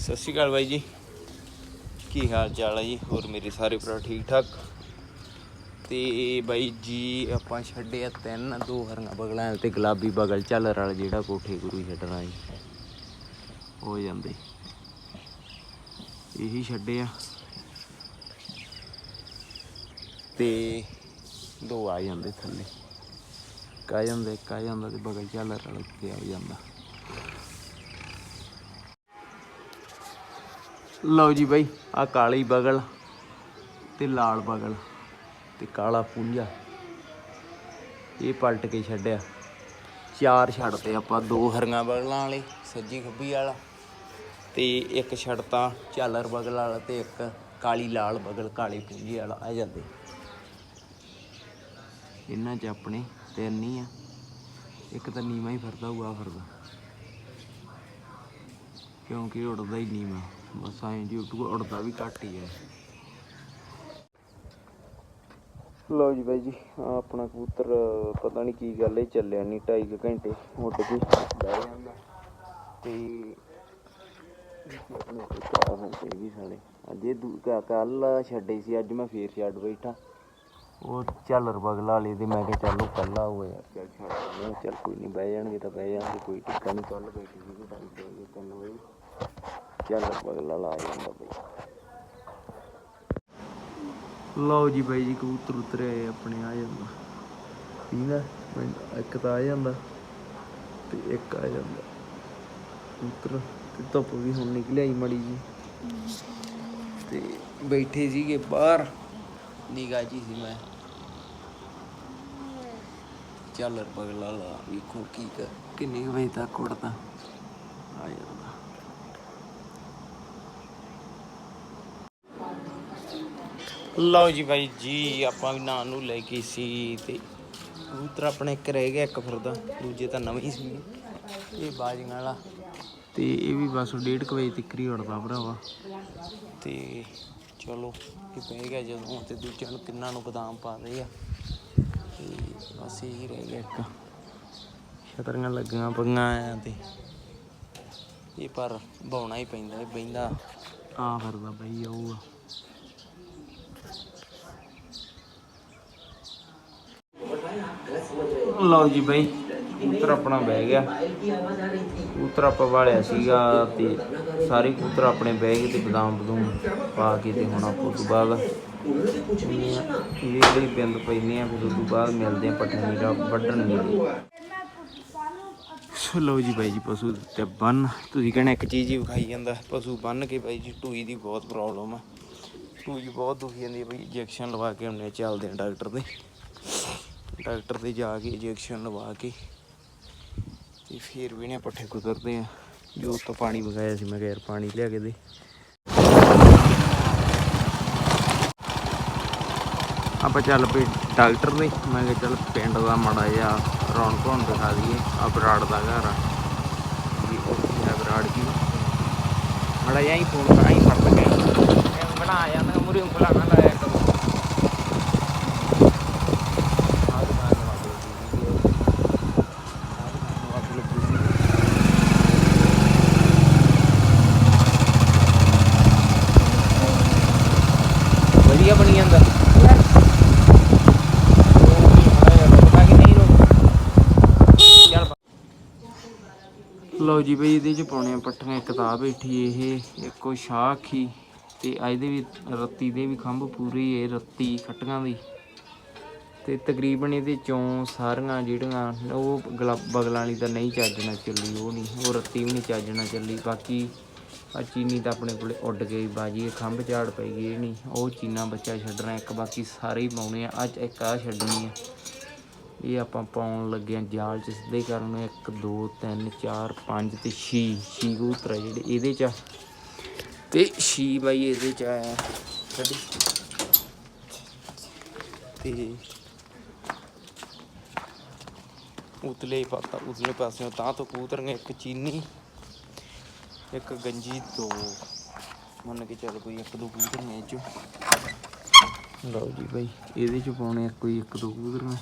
ਸਤਿ ਸ਼੍ਰੀ ਅਕਾਲ ਬਾਈ ਜੀ। ਕੀ ਹਾਲ ਚਾਲ ਹੈ ਜੀ? ਹੋਰ ਮੇਰੇ ਸਾਰੇ ਭਰਾ ਠੀਕ ਠਾਕ? ਤੇ ਬਾਈ ਜੀ, ਆਪਾਂ ਛੱਡੇ ਆ ਤਿੰਨ, ਦੋ ਹਰੀਆਂ ਬਗਲਾਂ ਤੇ ਗੁਲਾਬੀ ਬਗਲ ਝੱਲਰ ਰਲ ਜਿਹੜਾ ਕੋਠੇ ਗੁਰੂ ਛੱਡਣਾ ਜੀ। ਹੋ ਜਾਂਦੇ। ਇਹੀ ਛੱਡੇ ਆ। ਤੇ ਦੋ ਆ ਜਾਂਦੇ ਥੱਲੇ। ਕਾ ਇੱਕ ਆ ਜਾਂਦਾ ਤੇ ਬਗਲ ਝੱਲਰ ਰਲ ਉੱਤੇ ਆ ਜਾਂਦਾ। ਲਓ ਜੀ ਬਾਈ ਆ ਕਾਲੀ ਬਗਲ ਤੇ ਲਾਲ ਬਗਲ ਤੇ ਕਾਲਾ ਪੁੰਜਾ ਇਹ ਪਲਟ ਕੇ ਛੱਡਿਆ। ਚਾਰ ਛੱਡਤੇ ਆਪਾਂ ਦੋ ਹਰੀਆਂ ਬਗਲਾਂ ਵਾਲੇ, ਸੱਜੀ ਖੱਬੀ ਵਾਲਾ ਤੇ ਇੱਕ ਛੱਡਤਾ ਝਾਲਰ ਬਗਲ ਵਾਲਾ ਤੇ ਇੱਕ ਕਾਲੀ ਲਾਲ ਬਗਲ, ਕਾਲੀ ਪੁੰਜੀ ਵਾਲਾ, ਆ ਜਾਂਦੇ। ਇਹਨਾਂ 'ਚ ਆਪਣੇ ਤਿੰਨ ਹੀ ਆ। ਇੱਕ ਤਾਂ ਨੀਵਾਂ ਹੀ ਫਿਰਦਾ ਹੋਊਗਾ ਫਿਰਦਾ। ਕਿਉਂਕਿ ਉੜਦਾ ਹੀ ਨੀਵਾਂ। ਬਸ ਐਂ ਜੀ ਉੜਦਾ ਵੀ ਘੱਟ ਹੀ ਹੈ। ਲਓ ਜੀ ਬਾਈ ਜੀ, ਆਹ ਆਪਣਾ ਕਬੂਤਰ, ਪਤਾ ਨਹੀਂ ਕੀ ਗੱਲ ਹੈ ਚੱਲਿਆ ਨਹੀਂ 2.5 ਘੰਟੇ ਉੱਡ ਕੇ ਬਹਿ ਜਾਂਦਾ। ਤੇ ਆਪਣੇ ਚਾਰ ਘੰਟੇ ਵੀ ਸਾਲੇ ਅੱਜ ਇਹ ਕੱਲ ਛੱਡੇ ਸੀ, ਅੱਜ ਮੈਂ ਫੇਰ ਛੱਡ ਬੈਠਾ। ਉਹ ਚੱਲ ਬਗਲਾ ਵਾਲੇ ਤੇ ਮੈਂ ਕਿਹਾ ਚੱਲੋ ਕੱਲਾ ਹੋਇਆ ਚੱਲ ਛੱਡ ਚੱਲ ਕੋਈ ਨਹੀਂ ਬਹਿ ਜਾਣਗੇ ਤਾਂ ਬਹਿ ਜਾਣਗੇ, ਕੋਈ ਟਿੱਕਾ ਨਹੀਂ ਕੱਲ ਬੈਠੀ ਸੀ ਢਾਈ ਵਜੇ। ਤਿੰਨ ਬਗਲਾ ਲਾ ਜਾਂਦਾ ਬਈ ਲਓ ਜੀ ਬਾਈ ਜੀ, ਕਬੂਤਰ ਉਤਰੇ ਆਪਣੇ, ਆ ਜਾਂਦਾ। ਪੀਂਦਾ ਇੱਕ ਤਾਂ ਆ ਜਾਂਦਾ ਤੇ ਇੱਕ ਆ ਜਾਂਦਾ। ਕਬੂਤਰ ਤੇ ਧੁੱਪ ਵੀ ਹੁਣ ਨਿਕਲਿਆ ਹੀ ਮੜੀ ਜੀ। ਤੇ ਬੈਠੇ ਸੀਗੇ ਬਾਹਰ। ਨਿਗਾਹ ਜੀ ਸੀ ਮੈਂ। ਚੱਲ ਬਗਲਾ ਲਾ ਵੇਖੋ ਕੀ ਕਰ ਕਿੰਨੇ ਕੁ ਵਜੇ ਤੱਕ ਉੜਦਾ ਆ ਜਾਂਦਾ। ਲਓ ਜੀ ਬਾਈ ਜੀ ਆਪਾਂ ਵੀ ਨਾਂ ਨੂੰ ਲੈ ਕੇ ਸੀ ਤੇ ਕਬੂਤਰ ਆਪਣੇ ਇੱਕ ਰਹਿ ਗਿਆ ਇੱਕ ਫਿਰਦਾ ਦੂਜੇ ਤਾਂ ਨਵੇਂ ਹੀ ਸੀ ਇਹ ਬਾਜੀਆਂ ਵਾਲਾ। ਤੇ ਇਹ ਵੀ ਬਸ 1:30 ਵਜੇ ਤੱਕ ਹੀ ਉੜਦਾ ਭਰਾਵਾ। ਤੇ ਚਲੋ ਇਹ ਪੈ ਗਿਆ ਜਦੋਂ ਤੇ ਦੂਜਿਆਂ ਨੂੰ ਤਿੰਨਾਂ ਨੂੰ ਬਦਾਮ ਪਾ ਰਹੇ ਆ। ਤੇ ਬਸ ਇਹ ਰਹਿ ਗਿਆ ਇੱਕ। ਛਤਰੀਆਂ ਲੱਗੀਆਂ ਪਈਆਂ ਆ ਤੇ ਇਹ ਪਰ ਬਾਉਣਾ ਹੀ ਪੈਂਦਾ ਇਹ ਬੈਂਦਾ ਆ ਫਿਰਦਾ ਬਈ ਆਊਗਾ। ਲਓ ਜੀ ਬਈ, ਕਬੂਤਰ ਆਪਣਾ ਬਹਿ ਗਿਆ। ਕਬੂਤਰ ਆਪਾਂ ਵਾਲਿਆ ਸੀਗਾ ਤੇ ਸਾਰੇ ਕਬੂਤਰ ਆਪਣੇ ਬਹਿ ਗਏ ਤੇ ਬਦਾਮ ਬਦੂਮ ਪਾ ਕੇ ਤੇ ਹੁਣ ਆਪਾਂ ਤੋਂ ਬਾਅਦ ਇਹ ਜਿਹੜੀ ਬਿੰਦ ਪੈਣੀ ਆ, ਫਿਰ ਉਸ ਤੋਂ ਬਾਅਦ ਮਿਲਦੇ ਆ ਪਟਨੀ ਦਾ ਵੱਢਣ ਨਹੀਂ ਸੋ ਲਓ ਜੀ ਬਾਈ ਜੀ, ਪਸ਼ੂ ਤੇ ਬੰਨ। ਤੁਸੀਂ ਕਹਿੰਦੇ ਇੱਕ ਚੀਜ਼ ਹੀ ਵਿਖਾਈ ਜਾਂਦਾ, ਪਸ਼ੂ ਬੰਨ ਕੇ ਬਾਈ ਜੀ, ਟੂਈ ਦੀ ਬਹੁਤ ਪ੍ਰੋਬਲਮ ਆ। ਟੂਈ ਬਹੁਤ ਦੁਖੀ ਜਾਂਦੀ ਹੈ ਬਈ, ਇੰਜੈਕਸ਼ਨ ਲਵਾ ਕੇ ਹੁੰਨੇ ਚੱਲਦੇ ਆ ਡਾਕਟਰ ਦੇ। ਡਾਕਟਰ ਦੇ ਜਾ ਕੇ ਇੰਜੈਕਸ਼ਨ ਲਵਾ ਕੇ ਤੇ ਫਿਰ ਵੀ ਨੇ ਪੱਠੇ ਕੁਤਰਦੇ ਆ। ਜੋ ਤੋਂ ਪਾਣੀ ਵਗਾਇਆ ਸੀ ਮੈਂ ਕਿਹਾ ਪਾਣੀ ਲਿਆ ਕੇ ਦੇ। ਆਪਾਂ ਚੱਲ ਪਏ ਡਾਕਟਰ ਦੇ। ਮੈਂ ਕਿਹਾ ਚੱਲ ਪਿੰਡ ਦਾ ਮਾੜਾ ਜਿਹਾ ਰੌਣਕ ਹੋਣ ਦਿਖਾ ਦਈਏ। ਆ ਬਰਾੜ ਦਾ ਘਰ ਆ। ਵੀ ਉੱਥੇ ਹੈ ਬਰਾੜ ਕੀ ਮਾੜਾ ਜਿਹਾ ਹੀ ਫੋਨ ਕਰਾਈ ਫੜ ਕੇ। ਬਣਾ ਜਾਂਦਾ ਮੁਰੀ ਉਂਗਲਾਂ ਨਾਲ ਲਾਇਆ ਕਰੋ ਆਹ ਦੁਕਾਨ ਨੂੰ ਆਪ ਲੋਗੀ ਆਹ ਦੁਕਾਨ ਨੂੰ ਆਪ ਲੋਗੀ ਵਧੀਆ ਬਣੀ ਜਾਂਦਾ ਲਓ ਜੀ ਬਈ ਇਹਦੇ ਚ ਪਾਉਣੇ ਆ ਪੱਠੀਆਂ, ਇੱਕ ਤਾਂ ਆਹ ਬੈਠੀ ਇਹ, ਇੱਕੋ ਸ਼ਾਹ ਅੱਖੀ ਤੇ ਆ ਇਹਦੇ ਵੀ ਰੱਤੀ ਦੇ ਵੀ ਖੰਭ ਪੂਰੀ ਇਹ ਰੱਤੀ ਖੱਟੀਆਂ ਦੀ। ਤੇ ਤਕਰੀਬਨ ਇਹਦੇ ਚੋਂ ਸਾਰੀਆਂ ਜਿਹੜੀਆਂ ਉਹ ਗਲਾ- ਬਗਲਾਂ ਵਾਲੀ ਤਾਂ ਨਹੀਂ ਚੱਜਣਾ ਚੱਲੀ, ਉਹ ਨਹੀਂ, ਉਹ ਰੱਤੀ ਵੀ ਨਹੀਂ ਚੱਜਣਾ ਚੱਲੀ, ਬਾਕੀ ਆ ਚੀਨੀ ਤਾਂ ਆਪਣੇ ਕੋਲੇ ਉੱਡ ਗਈ ਬਾਜੀ, ਇਹ ਖੰਭ ਝਾੜ ਪਈ ਗਈ ਇਹ ਨਹੀਂ, ਉਹ ਚੀਨਾ ਬੱਚਾ ਛੱਡਣਾ, ਇੱਕ ਬਾਕੀ ਸਾਰੇ ਹੀ ਪਾਉਣੇ ਆ, ਅੱਜ ਇੱਕ ਆ ਛੱਡਣੀ ਆ। ਇਹ ਆਪਾਂ ਪਾਉਣ ਲੱਗੇ ਆ ਜਾਲ ਚ। ਸਿੱਧੇ ਕਰਨ 1 2 3 4 5 ਤੇ 6 6 ਕਬੂਤਰ ਆ ਜਿਹੜੇ ਇਹਦੇ ਚ ਆ। ਤੇ 6 ਬਾਈ ਇਹਦੇ ਚ ਆਇਆ। ਕੱਢੀ। ਤੇ ਉਤਲੇ ਪਾਤਾ ਉਤਲੇ ਪਾਸਿਓਂ ਤਾਂ ਤੋਂ ਕਬੂਤਰ ਨੇ ਇੱਕ ਚੀਨੀ, ਇੱਕ ਗੰਜੀ ਦੋ। ਮੰਨ ਕੇ ਚੱਲ ਕੋਈ ਇੱਕ, ਦੋ ਕਬੂਤਰ ਨੇ ਇਹ ਚ। ਲਓ ਜੀ ਬਾਈ, ਇਹਦੇ ਚ ਪਾਉਣੇ ਆ ਕੋਈ ਇੱਕ, ਦੋ ਕਬੂਤਰ ਨੇ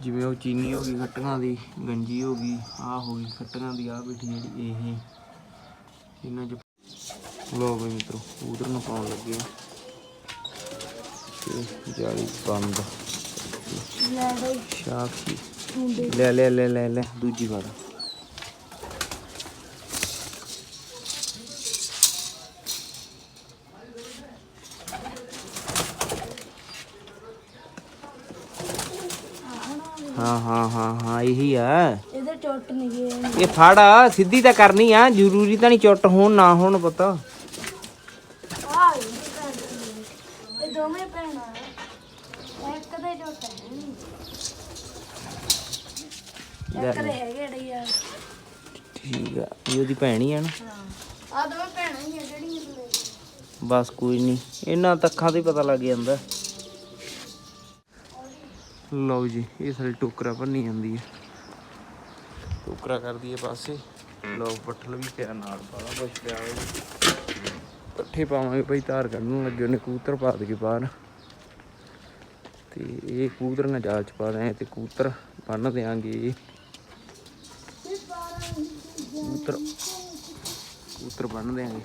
ਜਿਵੇਂ ਉਹ ਚੀਨੀ ਹੋ ਗਈ ਖੱਟੀਆਂ ਦੀ ਗੰਜੀ ਹੋ ਗਈ ਆਹ ਹੋ ਗਈ ਖੱਟੀਆਂ ਦੀ ਆਹ ਬੈਠੀ ਜਿਹੜੀ ਇਹ। ਇਹਨਾਂ ਚ ਲੋ ਬਈ ਮਿੱਤਰੋ ਉਧਰ ਨੂੰ ਪਾਉਣ ਲੱਗੇ ਆ। ਤੇ ਜਾਲੀ ਬੰਦ। ਲੈ ਬਈ। ਸ਼ਾਖੀ ਲੈ ਲੈ ਲੈ ਲੈ ਲੈ ਦੂਜੀ ਫੜ ਹਾਂ ਹਾਂ ਹਾਂ ਹਾਂ ਇਹੀ ਆ। ਇਹਦੇ ਚੋਟ ਨਹੀਂ ਗਏ ਇਹ ਫੜ ਸਿੱਧੀ ਤਾਂ ਕਰਨੀ ਆ ਜ਼ਰੂਰੀ ਤਾਂ ਨਹੀਂ ਚੁੱਟ ਹੋਣ ਨਾ ਹੋਣ ਪਤਾ। ਆ ਇਹਦੀ ਭੈਣ ਸੀ। ਇਹ ਦੋਵੇਂ ਭੈਣਾਂ ਇੱਕ ਦੇ ਚੋਟ ਹੈ ਨੀ। ਇੱਕ ਦੇ ਹੈਗੇ ਡੇ ਯਾਰ। ਠੀਕ ਆ ਇਹ ਉਹਦੀ ਭੈਣ ਹੀ ਆ ਨਾ। ਆ ਦੋਵੇਂ ਭੈਣਾਂ ਹੀ ਆ ਜਿਹੜੀਆਂ। ਬਸ ਕੋਈ ਨਹੀਂ ਇਹਨਾਂ ਤੱਕਾਂ ਤੇ ਪਤਾ ਲੱਗ ਜਾਂਦਾ। ਲਓ ਜੀ ਇਹ ਸਾਡੀ ਟੋਕਰਾ ਭੰਨੀ ਜਾਂਦੀ ਹੈ। ਟੋਕਰਾ ਕਰਦੀ ਹੈ ਪਾਸੇ। ਲਓ ਪੱਠਲ ਵੀ ਪਿਆ ਨਾਲ ਬਾਲਾ ਕੁਛ ਪਿਆ ਹੋਇਆ ਪੱਠੇ ਪਾਵਾਂਗੇ ਭਾਈ ਧਾਰ ਕੱਢਣ ਲੱਗੇ ਉਹਨੇ ਕਬੂਤਰ ਪਾ ਦੇ ਬਾਹਰ। ਤੇ ਇਹ ਕਬੂਤਰ ਨਾਲ ਜਾਲ ਚ ਪਾ ਰਹੇ ਤੇ ਕਬੂਤਰ ਬੰਨ ਦੇਾਂਗੇ ਕਬੂਤਰ ਕਬੂਤਰ ਬੰਨ ਦੇਾਂਗੇ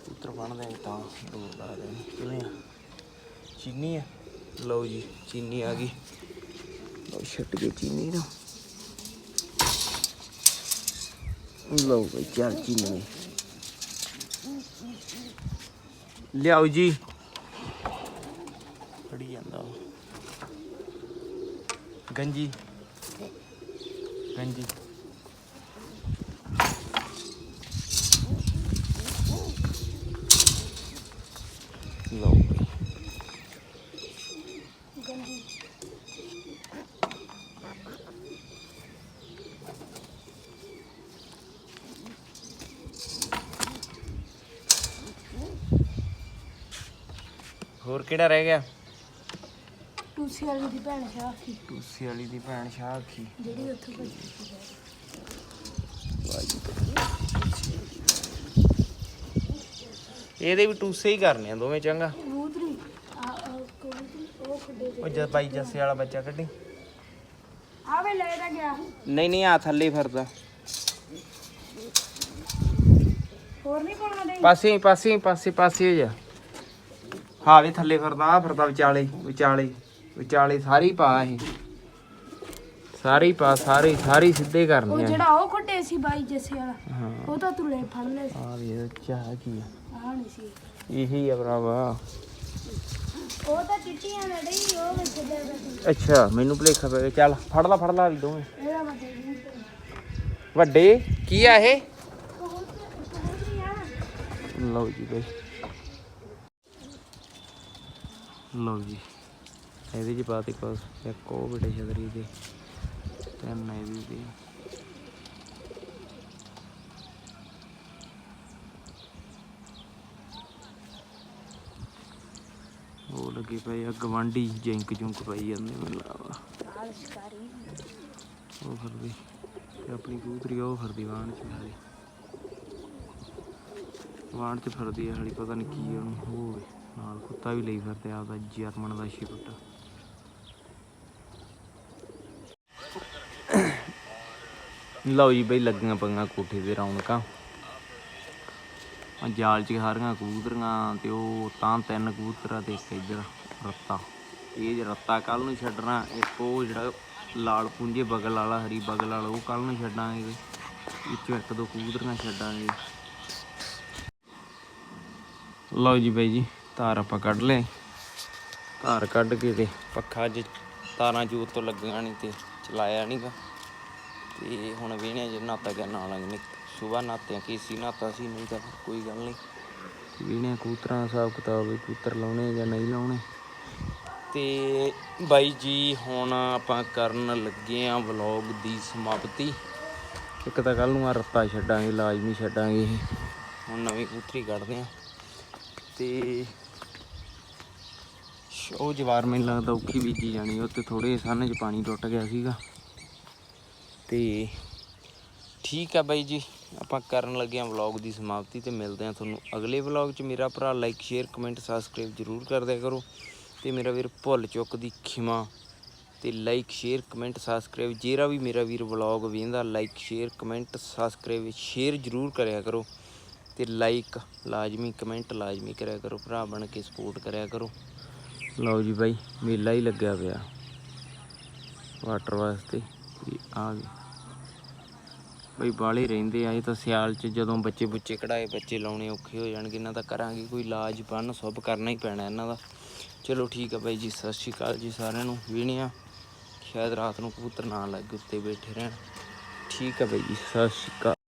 ਕਬੂਤਰ ਬੰਨ ਦੇਾਂਗੇ ਤਾਂ ਦੂਰ ਲਾ ਦੇ ਕਿਵੇਂ ਚੀਨੀ ਆ? ਲਓ ਜੀ, ਚੀਨੀ ਆ ਗਈ। ਲਓ, ਛੱਟ ਗਈ ਚੀਨੀ ਨੂੰ। ਲਓ ਬਈ, ਚੱਲ ਚੀਨੀ। ਲਿਆਓ ਜੀ। ਫੜੀ ਜਾਂਦਾ ਉਹ। ਗੰਜੀ। ਗੰਜੀ ਲਓ ਬਈ ਗੰਦੀ ਹੋਰ ਕਿਹੜਾ ਰਹਿ ਗਿਆ? ਟੂਸੀ ਵਾਲੀ ਦੀ ਭੈਣ ਸ਼ਾਖੀ ਟੂਸੀ ਵਾਲੀ ਦੀ ਭੈਣ ਸ਼ਾਖੀ ਜਿਹੜੀ ਉੱਥੇ ਭੱਜੀ ਸੀ। ਇਹਦੇ ਵੀ ਟੂਸੇ ਹੀ ਕਰਨੇ ਆ ਦੋਵੇਂ ਚੰਗਾ। ਕਬੂਤਰੀ। ਆ ਆ ਕਬੂਤਰੀ ਉਹ ਖੱਡੇ ਉਹ ਜਦ ਬਾਈ ਜੱਸੇ ਵਾਲਾ ਬੱਚਾ ਕੱਢੀ। ਆਵੇ ਲੈ ਤਾਂ ਗਿਆ ਨਹੀਂ ਨਹੀਂ ਆ ਥੱਲੇ ਫਿਰਦਾ। ਹੋਰ ਨਹੀਂ ਪਾਉਣਾ ਦੇ ਪਾਸੇ ਪਾਸੇ ਪਾਸੇ ਪਾਸੇ ਹੋ ਜਾ ਹਾਂ ਵੀ ਥੱਲੇ ਫਿਰਦਾ ਫਿਰਦਾ ਵਿਚਾਲੇ ਵਿਚਾਲੇ ਵਿਚਾਲੇ ਸਾਰੀ ਪਾ ਇਹ। ਸਾਰੀ ਪਾ ਸਾਰੇ ਸਾਰੀ ਸਿੱਧੇ ਉਹ ਕਰਨੇ ਆ। ਜਿਹੜਾ ਉਹ ਖੱਡੇ ਸੀ ਬਾਈ ਜੱਸੇ ਵਾਲਾ ਹਾਂ। ਉਹ ਤਾਂ ਤੂੰ ਲੈ ਫੜ ਲੈ ਆ ਵੀ ਇਹ ਚਾਹ ਕੀ ਆ। ਆ ਨਹੀਂ ਸੀ। ਇਹੀ ਆ ਭਰਾਵਾ। ਉਹ ਤਾਂ ਚਿੱਟੀਆਂ ਨੇ ਡਈ ਉਹ ਵਿੱਚ ਦੇ ਦੇ ਅੱਛਾ ਮੈਨੂੰ ਭੁਲੇਖਾ ਪੈ ਗਿਆ। ਚੱਲ ਫੜ ਲਾ ਫੜ ਲਾ ਵੀ ਦੋਵੇਂ। ਇਹਦਾ ਮਤਲਬ ਵੱਡੇ ਕੀ ਆ ਇਹ? ਲਓ ਜੀ ਬਈ ਲਓ ਜੀ। ਇਹਦੇ ਚ ਪਾਤੀ ਕੁਛ। ਇੱਕ ਉਹ ਬੜੇ ਛਤਰੀ ਦੇ, ਤਿੰਨ ਇਹਦੀ ਦੇ ਉਹ ਲੱਗੀ ਪਈ ਆ, ਗਵਾਂਢੀ ਜਿੰਕ ਜੁੰਕ ਪਾਈ ਜਾਂਦੇ ਮੈਨੂੰ ਲੱਗਦਾ। ਉਹ ਫਿਰਦੀ ਤੇ ਆਪਣੀ ਕਬੂਤਰੀ ਉਹ ਫਿਰਦੀ ਵਾਣ ਚ ਹਾਲੀ ਵਾਣ ਚ ਫਿਰਦੀ ਆ ਹਾਲੀ ਪਤਾ ਨਹੀਂ ਕੀ ਉਹਨੂੰ ਹੋਵੇ ਨਾਲ ਕੁੱਤਾ ਵੀ ਲਈ ਫਿਰਦੇ ਆਪਦਾ ਜਰਮਨ ਦਾ ਸ਼ਿਫਟ ਲਓ ਜੀ ਬਈ ਲੱਗੀਆਂ ਪਈਆਂ ਕੋਠੇ ਤੇ ਰੌਣਕਾਂ। ਆ ਜਾਲ ਚ ਹਾਰੀਆਂ ਕਬੂਤਰੀਆਂ ਤੇ ਉਹ ਤਾਂ ਤਿੰਨ ਕਬੂਤਰ ਤੇ ਇੱਕ ਇੱਧਰ ਰੱਤਾ। ਇਹ ਜਿਹੜਾ ਰੱਤਾ ਕੱਲ ਨੂੰ ਛੱਡਣਾ, ਇੱਕ ਉਹ ਜਿਹੜਾ ਲਾਲ ਪੁੰਜੇ ਬਗਲ ਵਾਲਾ, ਹਰੀ ਬਗਲ ਵਾਲਾ, ਉਹ ਕੱਲ ਨੂੰ ਛੱਡਾਂਗੇ। ਵਿੱਚੋਂ ਇੱਕ ਦੋ ਕਬੂਤਰੀਆਂ ਛੱਡਾਂਗੇ। ਲਓ ਜੀ ਬਾਈ ਜੀ ਤਾਰ ਆਪਾਂ ਕੱਢ ਲਏ। ਤਾਰ ਕੱਢ ਕੇ ਤੇ ਪੱਖਾ ਅੱਜ ਤਾਰਾਂ ਜੂਤ ਤੋਂ ਲੱਗੀਆਂ ਨਹੀਂ ਤੇ ਚਲਾਇਆ ਨਹੀਂਗਾ। ਤੇ ਹੁਣ ਵੇਹਣੇ ਜੇ ਨਾਤਾ ਗਿਆ ਨਾਲ ਅਗਨੇ ਸਵੇਰ ਨਾਤੇ ਕੀ ਸੀ ਨਾਤਾ ਸੀ ਨਹੀਂ ਤਾਂ ਕੋਈ ਗੱਲ ਨਹੀਂ। ਵੇਹਣੇ ਕੂਤਰਾਂ ਹਿਸਾਬ ਕਿਤਾਬ ਵੀ ਕੂਤਰ ਲਾਉਣੇ ਜਾਂ ਨਹੀਂ ਲਾਉਣੇ। ਤੇ ਬਾਈ ਜੀ ਹੁਣ ਆਪਾਂ ਕਰਨ ਲੱਗੇ ਆ ਵਲੌਗ ਦੀ ਸਮਾਪਤੀ। ਇੱਕ ਤਾਂ ਕੱਲ ਨੂੰ ਆ ਰੱਤਾ ਛੱਡਾਂਗੇ ਲਾਜ਼ਮੀ ਛੱਡਾਂਗੇ ਹੁਣ ਨਵੀਂ ਕੂਤਰੀ ਕੱਢਦੇ ਆ। ਤੇ ਉਹ ਜਵਾਰ ਮੈਨੂੰ ਲੱਗਦਾ ਔਖੀ ਬੀਜੀ ਜਾਣੀ, ਉਹ ਤੇ ਥੋੜੇ ਸੰਨ ਚ ਪਾਣੀ ਟੁੱਟ ਗਿਆ ਸੀਗਾ। ਤੇ ਠੀਕ ਆ ਬਾਈ ਜੀ, ਆਪਾਂ ਕਰਨ ਲੱਗੇ ਆ ਵਲੌਗ ਦੀ ਸਮਾਪਤੀ ਤੇ ਮਿਲਦੇ ਆ ਤੁਹਾਨੂੰ ਅਗਲੇ ਵਲੌਗ 'ਚ। ਮੇਰਾ ਭਰਾ ਲਾਈਕ ਸ਼ੇਅਰ ਕਮੈਂਟ ਸਬਸਕ੍ਰਾਈਬ ਜਰੂਰ ਕਰ ਦਿਆ ਕਰੋ। ਤੇ ਮੇਰਾ ਵੀਰ ਭੁੱਲ ਚੁੱਕ ਦੀ ਖਿਮਾ। ਤੇ ਲਾਈਕ ਸ਼ੇਅਰ ਕਮੈਂਟ ਸਬਸਕ੍ਰਾਈਬ ਜਿਹੜਾ ਵੀ ਮੇਰਾ ਵੀਰ ਵਲੌਗ ਵੇਖਦਾ like share comment subscribe share ਜਰੂਰ ਕਰਿਆ ਕਰੋ। ਤੇ ਲਾਈਕ ਲਾਜ਼ਮੀ ਕਮੈਂਟ ਲਾਜ਼ਮੀ ਕਰਿਆ ਕਰੋ। ਭਰਾ ਬਣ ਕੇ ਸਪੋਰਟ ਕਰਿਆ ਕਰੋ। ਲਓ ਜੀ ਬਾਈ, ਮੇਲਾ ਹੀ ਲੱਗਿਆ ਪਿਆ। ਵਾਟਰ ਵਾਸਤੇ। ਤੇ ਆ ਗਏ। ਬਈ ਬਾਲੇ ਰਹਿੰਦੇ ਆ, ਇਹ ਤਾਂ ਸਿਆਲ ਚ ਜਦੋਂ ਬੱਚੇ ਬੁੱਚੇ ਕਢਾਏ, ਬੱਚੇ ਲਾਉਣੇ ਔਖੇ ਹੋ ਜਾਣਗੇ। ਇਹਨਾਂ ਦਾ ਕਰਾਂਗੇ ਕੋਈ ਇਲਾਜ, ਬੰਨ ਸੁਭ ਕਰਨਾ ਹੀ ਪੈਣਾ ਇਹਨਾਂ ਦਾ। ਚਲੋ ਠੀਕ ਆ ਬਾਈ ਜੀ, ਸਤਿ ਸ਼੍ਰੀ ਅਕਾਲ ਜੀ ਸਾਰਿਆਂ ਨੂੰ। ਵੀਣਿਆ, ਸ਼ਾਇਦ ਰਾਤ ਨੂੰ ਕਬੂਤਰ ਨਾ ਲੱਗ ਉੱਤੇ ਬੈਠੇ ਰਹਿਣ। ਠੀਕ ਆ ਬਾਈ ਜੀ, ਸਤਿ ਸ਼੍ਰੀ ਅਕਾਲ।